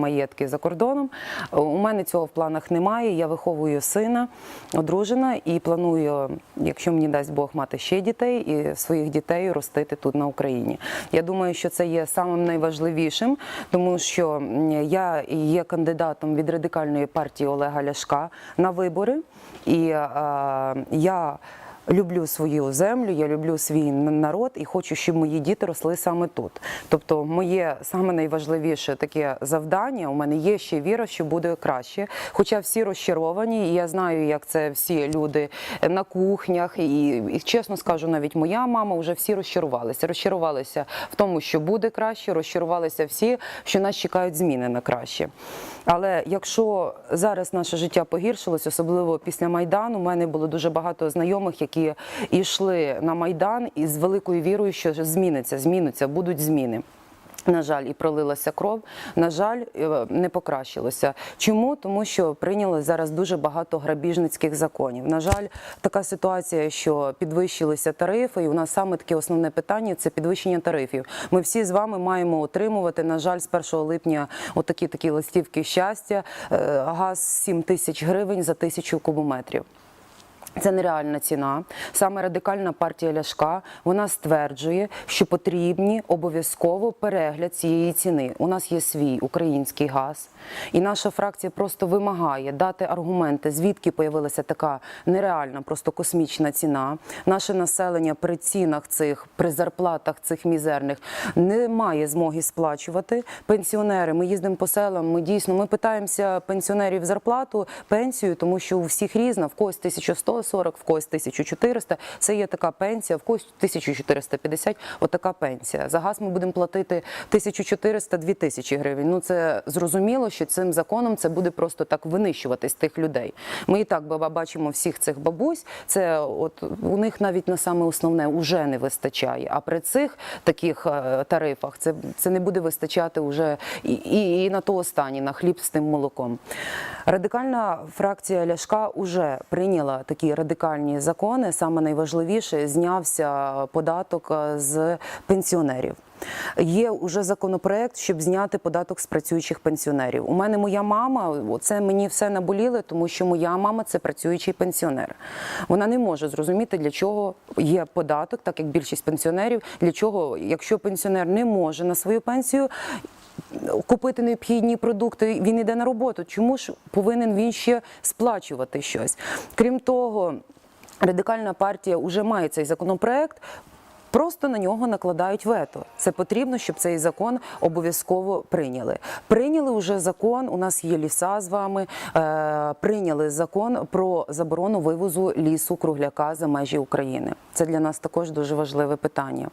Маєтки за кордоном. У мене цього в планах немає. Я виховую сина, одружена і планую, якщо мені дасть Бог мати ще дітей, і своїх дітей ростити тут на Україні. Я думаю, що це є самим найважливішим, тому що я є кандидатом від радикальної партії Олега Ляшка на вибори, і е, я. Люблю свою землю, я люблю свій народ і хочу, щоб мої діти росли саме тут. Тобто, моє саме найважливіше таке завдання. У мене є ще віра, що буде краще. Хоча всі розчаровані, і я знаю, як це всі люди на кухнях. І, і чесно скажу, навіть моя мама вже всі розчарувалися. Розчарувалися в тому, що буде краще, розчарувалися всі, що нас чекають зміни на краще. Але якщо зараз наше життя погіршилось, особливо після майдану, у мене було дуже багато знайомих, які йшли на майдан із великою вірою, що зміниться, зміниться, будуть зміни. На жаль, і пролилася кров. На жаль, е, не покращилося. Чому? Тому що прийняли зараз дуже багато грабіжницьких законів. На жаль, така ситуація, що підвищилися тарифи, і у нас саме таке основне питання це підвищення тарифів. Ми всі з вами маємо отримувати. На жаль, з 1 липня отакі такі листівки щастя. Е, Газ 7 тисяч гривень за тисячу кубометрів. Це нереальна ціна. Саме радикальна партія Ляшка вона стверджує, що потрібні обов'язково перегляд цієї ціни. У нас є свій український газ, і наша фракція просто вимагає дати аргументи, звідки появилася така нереальна, просто космічна ціна. Наше населення при цінах цих, при зарплатах цих мізерних не має змоги сплачувати. Пенсіонери, ми їздимо по селам. Ми дійсно ми питаємося пенсіонерів зарплату, пенсію, тому що у всіх різна, в когось 1140, в когось 1400. Це є така пенсія, в когось 1450, Отака пенсія. За газ ми будемо платити 1400-2000 гривень. Ну це зрозуміло, що цим законом це буде просто так винищуватись тих людей. Ми і так бачимо всіх цих бабусь. Це от у них навіть на саме основне уже не вистачає. А при цих таких е, тарифах це, це не буде вистачати вже і, і, і на то останнє, на хліб з тим молоком. Радикальна фракція Ляшка вже прийняла такі радикальні закони. Саме найважливіше знявся податок е, з пенсіонерів. Є вже законопроект, щоб зняти податок з працюючих пенсіонерів. У мене моя мама, це мені все наболіло, тому що моя мама це працюючий пенсіонер. Вона не може зрозуміти, для чого є податок, так як більшість пенсіонерів, для чого, якщо пенсіонер не може на свою пенсію. Купити необхідні продукти, він йде на роботу. Чому ж повинен він ще сплачувати щось? Крім того, радикальна партія вже має цей законопроект. Просто на нього накладають вето. Це потрібно, щоб цей закон обов'язково прийняли. Прийняли вже закон. У нас є ліса з вами. Прийняли закон про заборону вивозу лісу кругляка за межі України. Це для нас також дуже важливе питання.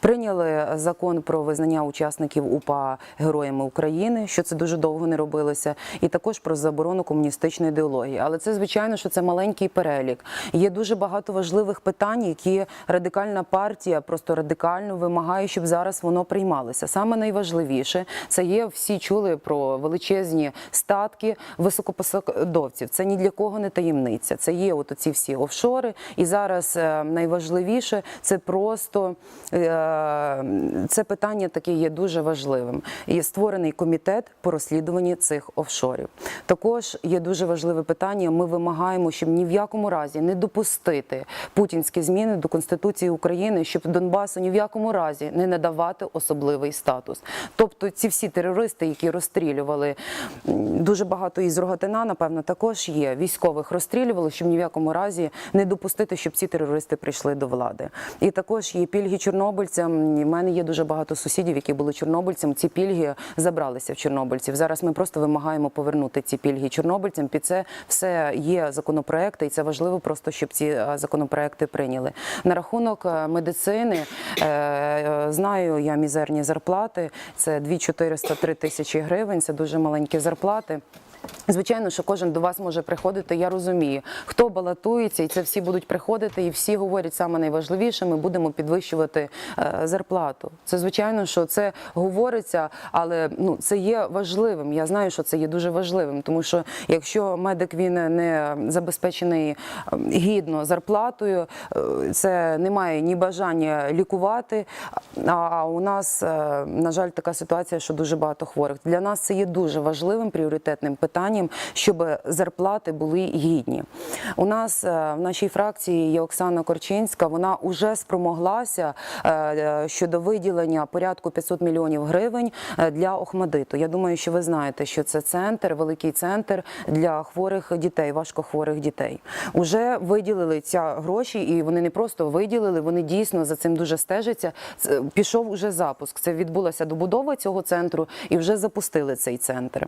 Прийняли закон про визнання учасників УПА героями України, що це дуже довго не робилося, і також про заборону комуністичної ідеології. Але це звичайно, що це маленький перелік. Є дуже багато важливих питань, які радикальна партія просто радикально вимагає, щоб зараз воно приймалося. Саме найважливіше це є всі чули про величезні статки високопосадовців. Це ні для кого не таємниця. Це є от ці всі офшори. І зараз е, найважливіше це просто е, це питання таке є дуже важливим. Є створений комітет по розслідуванні цих офшорів. Також є дуже важливе питання. Ми вимагаємо, щоб ні в якому разі не допустити путінські зміни до Конституції України, щоб Донбасу ні в якому разі не надавати особливий статус. Тобто, ці всі терористи, які розстрілювали дуже багато із Рогатина, напевно, також є військових розстрілювали, щоб ні в якому разі не допустити, щоб ці терористи прийшли до влади. І також є пільги чорнобильцям. У мене є дуже багато сусідів, які були чорнобильцям. Ці пільги забралися в чорнобильців. Зараз ми просто вимагаємо повернути ці пільги чорнобильцям. Під це все є законопроекти, і це важливо просто, щоб ці е, законопроекти прийняли. На рахунок е, медицини е, знаю я мізерні зарплати. Це 2400-3 тисячі гривень. Це дуже маленькі зарплати. Звичайно, що кожен до вас може приходити. Я розумію, хто балотується, і це всі будуть приходити, і всі говорять саме найважливіше. Ми будемо підвищувати е, зарплату. Це звичайно, що це говориться, але ну це є важливим. Я знаю, що це є дуже важливим, тому що якщо медик він не забезпечений е, гідно зарплатою, е, це немає ні бажання лікувати. А у нас, е, на жаль, така ситуація, що дуже багато хворих. Для нас це є дуже важливим пріоритетним питанням, щоб зарплати були гідні. У нас е, в нашій фракції є Оксана Корчинська. Вона вже спромоглася е, е, щодо виділення порядку 500 мільйонів гривень для Охмадиту. Я думаю, що ви знаєте, що це центр, великий центр для хворих дітей, важкохворих дітей. Уже виділили ця гроші, і вони не просто виділили, вони дійсно за цим дуже стежаться. Пішов уже запуск. Це відбулася добудова цього центру і вже запустили цей центр.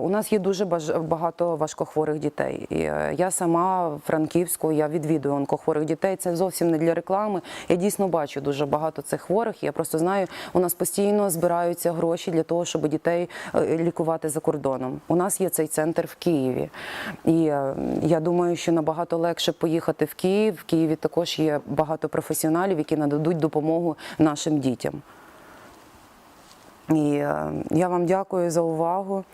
У нас є дуже багато важкохворих дітей. І, е, я сама Франківську, я відвідую онкохворих дітей. Це зовсім не для реклами. Я дійсно бачу дуже багато цих хворих. Я просто знаю, у нас постійно збираються гроші для того, щоб дітей е, лікувати за кордоном. У нас є цей центр в Києві. І е, я думаю, що набагато легше поїхати в Київ. В Києві також є багато професіоналів, які нададуть допомогу нашим дітям. І я вам дякую за увагу.